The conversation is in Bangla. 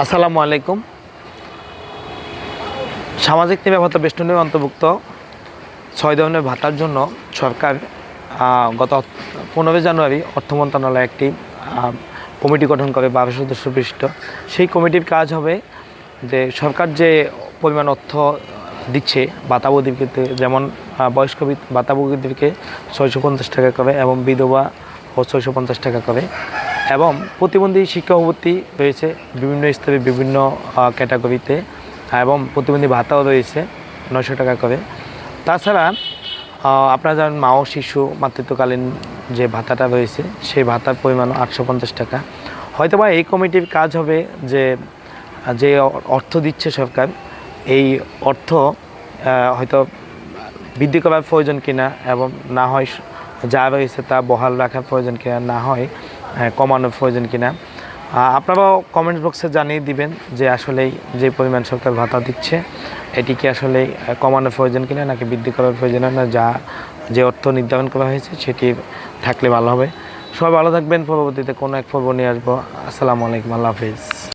আসসালামু আলাইকুম। সামাজিক নিরাপত্তা বেষ্টনীর অন্তর্ভুক্ত। ছয় ধরনের ভাতার জন্য সরকার গত পনেরোই জানুয়ারি অর্থ মন্ত্রণালয় একটি কমিটি গঠন করে বারো সদস্য বিশিষ্ট। সেই কমিটির কাজ হবে যে সরকার যে পরিমাণ অর্থ দিচ্ছে ভাতাভোগীদেরকে যেমন বয়স্ক ভাতাভোগীদেরকে ছয়শো পঞ্চাশ টাকা করে এবং বিধবা ও ছয়শো পঞ্চাশ টাকা করে। এবং প্রতিবন্ধী শিক্ষা ভর্তি রয়েছে বিভিন্ন স্তরে, বিভিন্ন ক্যাটাগরিতে, এবং প্রতিবন্ধী ভাতাও রয়েছে নয়শো টাকা করে। তাছাড়া আপনারা জানেন মা ও শিশু মাতৃত্বকালীন যে ভাতাটা রয়েছে, সেই ভাতার পরিমাণ আটশো পঞ্চাশ টাকা। হয়তোবা এই কমিটির কাজ হবে যে যে অর্থ দিচ্ছে সরকার, এই অর্থ হয়তো বৃদ্ধি করার প্রয়োজন কিনা এবং না হয় যা রয়েছে তা বহাল রাখার প্রয়োজন কিনা না হয় আহ, কমানোর প্রয়োজন কি না আপনারাও কমেন্ট বক্সে জানিয়ে দিবেন যে আসলেই যে পরিমাণ সরকার ভাতা দিচ্ছে এটি কি আসলে কমানোর প্রয়োজন কিনা নাকি বৃদ্ধি করার প্রয়োজন না যা যে অর্থ নির্ধারণ করা হয়েছে সেটি থাকলে ভালো হবে। সবাই ভালো থাকবেন পরবর্তীতে কোনো এক পর্ব নিয়ে আসব। আসসালামু আলাইকুম আল্লাহ হাফিজ।